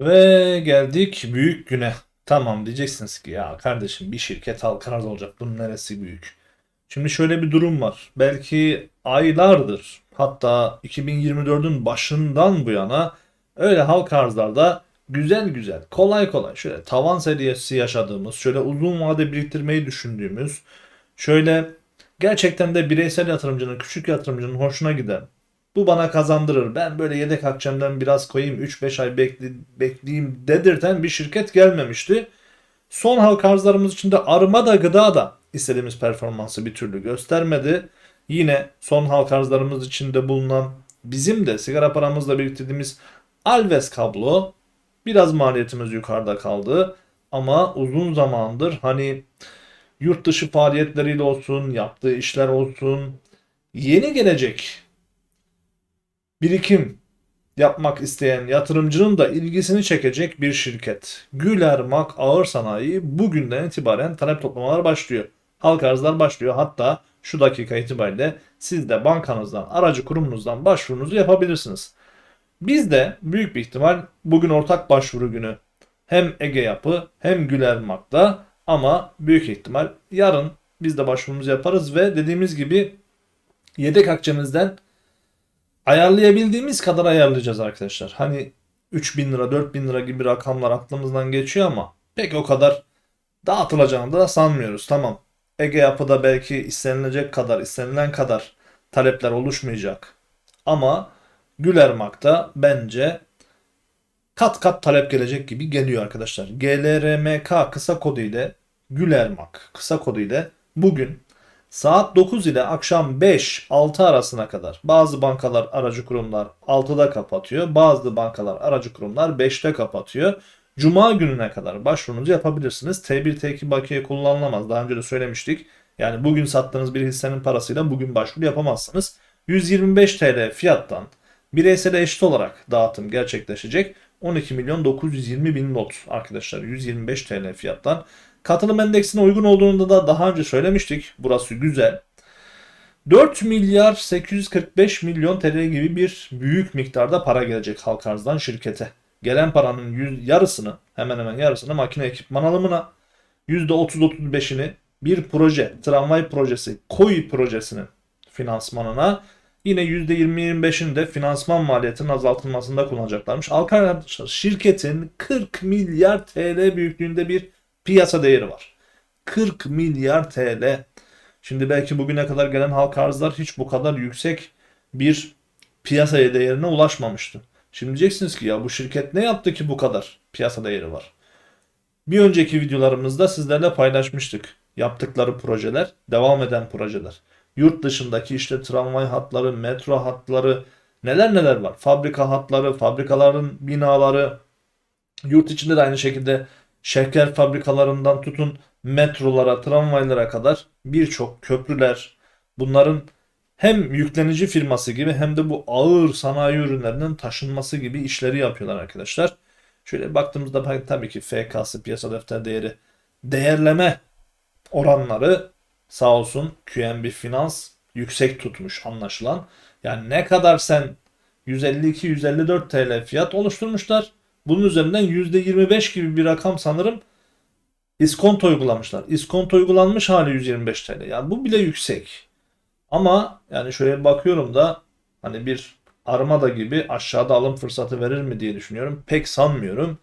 Ve geldik büyük güne. Tamam diyeceksiniz ki ya kardeşim bir şirket halka olacak. Bunun neresi büyük? Şimdi şöyle bir durum var. Belki aylardır hatta 2024'ün başından bu yana öyle halka arzlarda güzel güzel kolay kolay şöyle tavan seviyesi yaşadığımız şöyle uzun vade biriktirmeyi düşündüğümüz şöyle gerçekten de bireysel yatırımcının küçük yatırımcının hoşuna giden bu bana kazandırır. Ben böyle yedek akçemden biraz koyayım 3-5 ay bekle, bekleyeyim dedirten bir şirket gelmemişti. Son halka arzlarımız içinde arıma da gıda da istediğimiz performansı bir türlü göstermedi. Yine son halka arzlarımız içinde bulunan bizim de sigara paramızla biriktirdiğimiz Alves kablo biraz maliyetimiz yukarıda kaldı. Ama uzun zamandır hani yurt dışı faaliyetleriyle olsun, yaptığı işler olsun, yeni gelecek birikim yapmak isteyen yatırımcının da ilgisini çekecek bir şirket. Güler Mak Ağır Sanayi bugünden itibaren talep toplamalar başlıyor. Halka arzlar başlıyor. Hatta şu dakika itibariyle siz de bankanızdan, aracı kurumunuzdan başvurunuzu yapabilirsiniz. Biz de büyük bir ihtimal bugün ortak başvuru günü. Hem Ege Yapı hem Güler Mak'ta ama büyük ihtimal yarın biz de başvurumuzu yaparız ve dediğimiz gibi yedek akçemizden ayarlayabildiğimiz kadar ayarlayacağız arkadaşlar. Hani 3000 lira 4000 lira gibi rakamlar aklımızdan geçiyor ama pek o kadar dağıtılacağını da sanmıyoruz. Tamam Ege yapıda belki istenilecek kadar istenilen kadar talepler oluşmayacak. Ama Gülermak'ta bence kat kat talep gelecek gibi geliyor arkadaşlar. GLRMK kısa kodu ile Gülermak kısa kodu ile bugün Saat 9 ile akşam 5-6 arasına kadar bazı bankalar aracı kurumlar 6'da kapatıyor. Bazı bankalar aracı kurumlar 5'te kapatıyor. Cuma gününe kadar başvurunuzu yapabilirsiniz. T1 T2 bakiye kullanılamaz. Daha önce de söylemiştik. Yani bugün sattığınız bir hissenin parasıyla bugün başvuru yapamazsınız. 125 TL fiyattan bireysel eşit olarak dağıtım gerçekleşecek. 12 milyon 920 bin not arkadaşlar 125 TL fiyattan. Katılım endeksine uygun olduğunu da daha önce söylemiştik. Burası güzel. 4 milyar 845 milyon TL gibi bir büyük miktarda para gelecek halk arzdan şirkete. Gelen paranın yüz, yarısını hemen hemen yarısını makine ekipman alımına %30-35'ini bir proje, tramvay projesi, koyu projesinin finansmanına yine %20-25'ini de finansman maliyetinin azaltılmasında kullanacaklarmış. Arkadaşlar şirketin 40 milyar TL büyüklüğünde bir piyasa değeri var. 40 milyar TL. Şimdi belki bugüne kadar gelen halka arzlar hiç bu kadar yüksek bir piyasa değerine ulaşmamıştı. Şimdi diyeceksiniz ki ya bu şirket ne yaptı ki bu kadar piyasa değeri var? Bir önceki videolarımızda sizlerle paylaşmıştık. Yaptıkları projeler, devam eden projeler. Yurt dışındaki işte tramvay hatları, metro hatları, neler neler var. Fabrika hatları, fabrikaların binaları, yurt içinde de aynı şekilde şeker fabrikalarından tutun metrolara, tramvaylara kadar birçok köprüler bunların hem yüklenici firması gibi hem de bu ağır sanayi ürünlerinin taşınması gibi işleri yapıyorlar arkadaşlar. Şöyle baktığımızda tabii ki FK'sı piyasa defter değeri değerleme oranları sağ olsun QNB Finans yüksek tutmuş anlaşılan. Yani ne kadar sen 152-154 TL fiyat oluşturmuşlar. Bunun üzerinden %25 gibi bir rakam sanırım iskonto uygulamışlar. İskonto uygulanmış hali 125 TL. Yani bu bile yüksek. Ama yani şöyle bakıyorum da hani bir Armada gibi aşağıda alım fırsatı verir mi diye düşünüyorum. Pek sanmıyorum.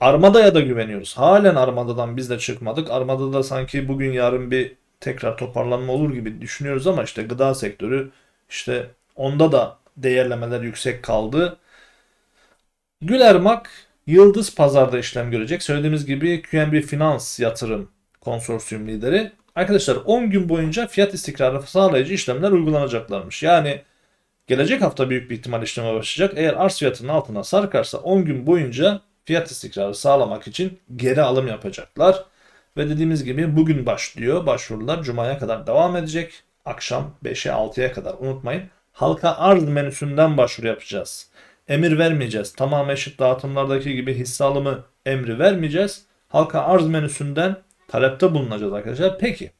Armada'ya da güveniyoruz. Halen Armada'dan biz de çıkmadık. Armada'da sanki bugün yarın bir tekrar toparlanma olur gibi düşünüyoruz ama işte gıda sektörü işte onda da değerlemeler yüksek kaldı. Gülermak Yıldız Pazar'da işlem görecek. Söylediğimiz gibi QNB Finans yatırım konsorsiyum lideri. Arkadaşlar 10 gün boyunca fiyat istikrarı sağlayıcı işlemler uygulanacaklarmış. Yani gelecek hafta büyük bir ihtimal işleme başlayacak. Eğer arz fiyatının altına sarkarsa 10 gün boyunca fiyat istikrarı sağlamak için geri alım yapacaklar. Ve dediğimiz gibi bugün başlıyor. Başvurular Cuma'ya kadar devam edecek. Akşam 5'e 6'ya kadar unutmayın. Halka arz menüsünden başvuru yapacağız emir vermeyeceğiz. Tamam eşit dağıtımlardaki gibi hisse alımı emri vermeyeceğiz. Halka arz menüsünden talepte bulunacağız arkadaşlar. Peki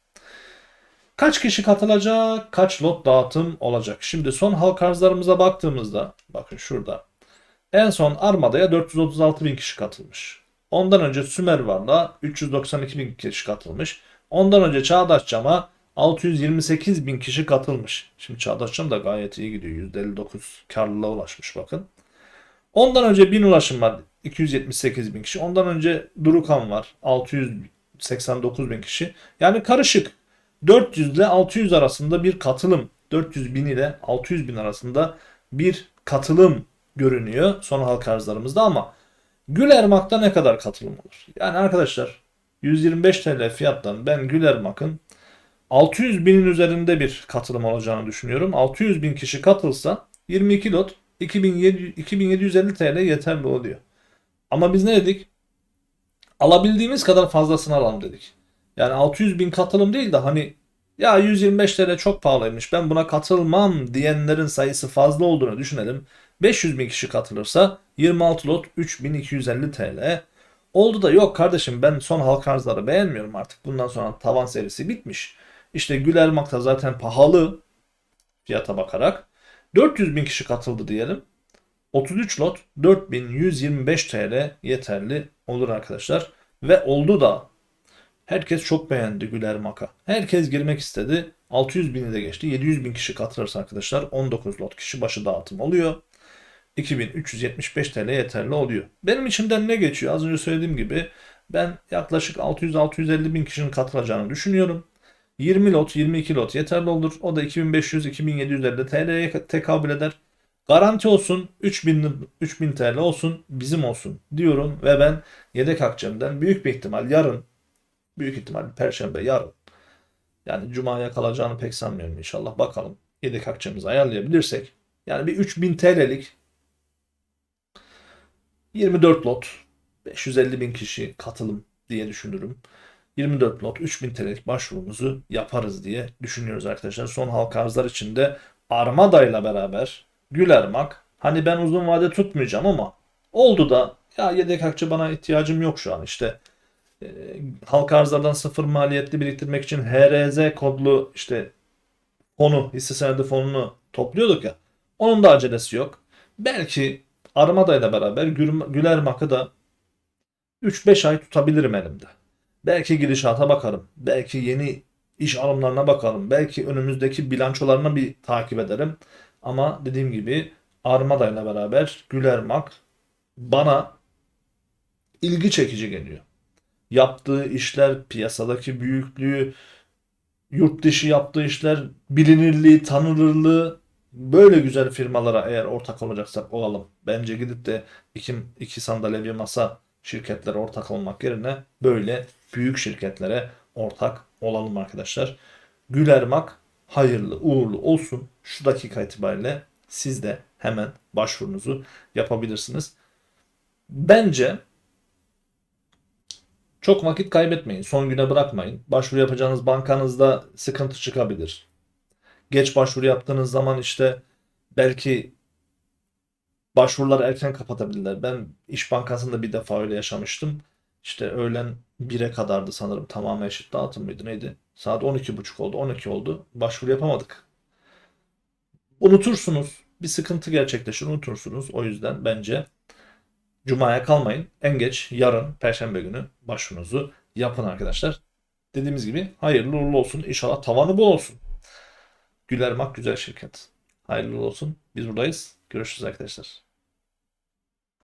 kaç kişi katılacak? Kaç lot dağıtım olacak? Şimdi son halka arzlarımıza baktığımızda bakın şurada En son Armada'ya 436 bin kişi katılmış. Ondan önce Sümervar'la 392 bin kişi katılmış. Ondan önce Çağdaş Cam'a 628 bin kişi katılmış. Şimdi Çağdaş Cam da gayet iyi gidiyor. %59 karlılığa ulaşmış bakın. Ondan önce bin ulaşım var 278 bin kişi. Ondan önce Durukan var 689 bin kişi. Yani karışık. 400 ile 600 arasında bir katılım. 400 bin ile 600 bin arasında bir katılım görünüyor son halka arzlarımızda ama Gülermak'ta ne kadar katılım olur? Yani arkadaşlar 125 TL fiyattan ben Gülermak'ın 600 binin üzerinde bir katılım olacağını düşünüyorum. 600 bin kişi katılsa 22 lot 2700 2750 TL yeterli oluyor. Ama biz ne dedik? Alabildiğimiz kadar fazlasını alalım dedik. Yani 600 bin katılım değil de hani ya 125 TL çok pahalıymış ben buna katılmam diyenlerin sayısı fazla olduğunu düşünelim. 500 bin kişi katılırsa 26 lot 3250 TL. Oldu da yok kardeşim ben son halka arzları beğenmiyorum artık. Bundan sonra tavan serisi bitmiş. İşte Gülermak da zaten pahalı fiyata bakarak. 400 bin kişi katıldı diyelim. 33 lot 4125 TL yeterli olur arkadaşlar. Ve oldu da herkes çok beğendi Güler Maka. Herkes girmek istedi. 600 bini de geçti. 700 bin kişi katılırsa arkadaşlar 19 lot kişi başı dağıtım oluyor. 2375 TL yeterli oluyor. Benim içimden ne geçiyor? Az önce söylediğim gibi ben yaklaşık 600-650 bin kişinin katılacağını düşünüyorum. 20 lot, 22 lot yeterli olur. O da 2500-2750 TL'ye tekabül eder. Garanti olsun 3000 3000 TL olsun bizim olsun diyorum ve ben yedek akçemden büyük bir ihtimal yarın büyük ihtimal perşembe yarın yani cumaya kalacağını pek sanmıyorum inşallah bakalım yedek akçemizi ayarlayabilirsek yani bir 3000 TL'lik 24 lot 550 bin kişi katılım diye düşünürüm. 24 lot 3000 TL'lik başvurumuzu yaparız diye düşünüyoruz arkadaşlar. Son halka arzlar içinde Armada ile beraber Gülermak hani ben uzun vade tutmayacağım ama oldu da ya yedek akçe bana ihtiyacım yok şu an işte e, halka arzlardan sıfır maliyetli biriktirmek için HRZ kodlu işte fonu hisse senedi fonunu topluyorduk ya onun da acelesi yok. Belki Armada ile beraber Gül- Gülermak'ı da 3-5 ay tutabilirim elimde. Belki gidişata bakarım. Belki yeni iş alımlarına bakarım. Belki önümüzdeki bilançolarına bir takip ederim. Ama dediğim gibi Armada ile beraber Gülermak bana ilgi çekici geliyor. Yaptığı işler, piyasadaki büyüklüğü, yurt dışı yaptığı işler, bilinirliği, tanınırlığı böyle güzel firmalara eğer ortak olacaksak olalım. Bence gidip de iki, iki sandalye masa şirketlere ortak olmak yerine böyle büyük şirketlere ortak olalım arkadaşlar. Gülermak hayırlı uğurlu olsun. Şu dakika itibariyle siz de hemen başvurunuzu yapabilirsiniz. Bence çok vakit kaybetmeyin. Son güne bırakmayın. Başvuru yapacağınız bankanızda sıkıntı çıkabilir. Geç başvuru yaptığınız zaman işte belki başvuruları erken kapatabilirler. Ben İş Bankası'nda bir defa öyle yaşamıştım. İşte öğlen 1'e kadardı sanırım tamamen eşit dağıtım mıydı neydi? Saat 12.30 oldu 12 oldu. Başvuru yapamadık. Unutursunuz. Bir sıkıntı gerçekleşir unutursunuz. O yüzden bence Cuma'ya kalmayın. En geç yarın Perşembe günü başvurunuzu yapın arkadaşlar. Dediğimiz gibi hayırlı uğurlu olsun. İnşallah tavanı bol olsun. Gülermak güzel şirket. Hayırlı olsun. Biz buradayız. Görüşürüz arkadaşlar.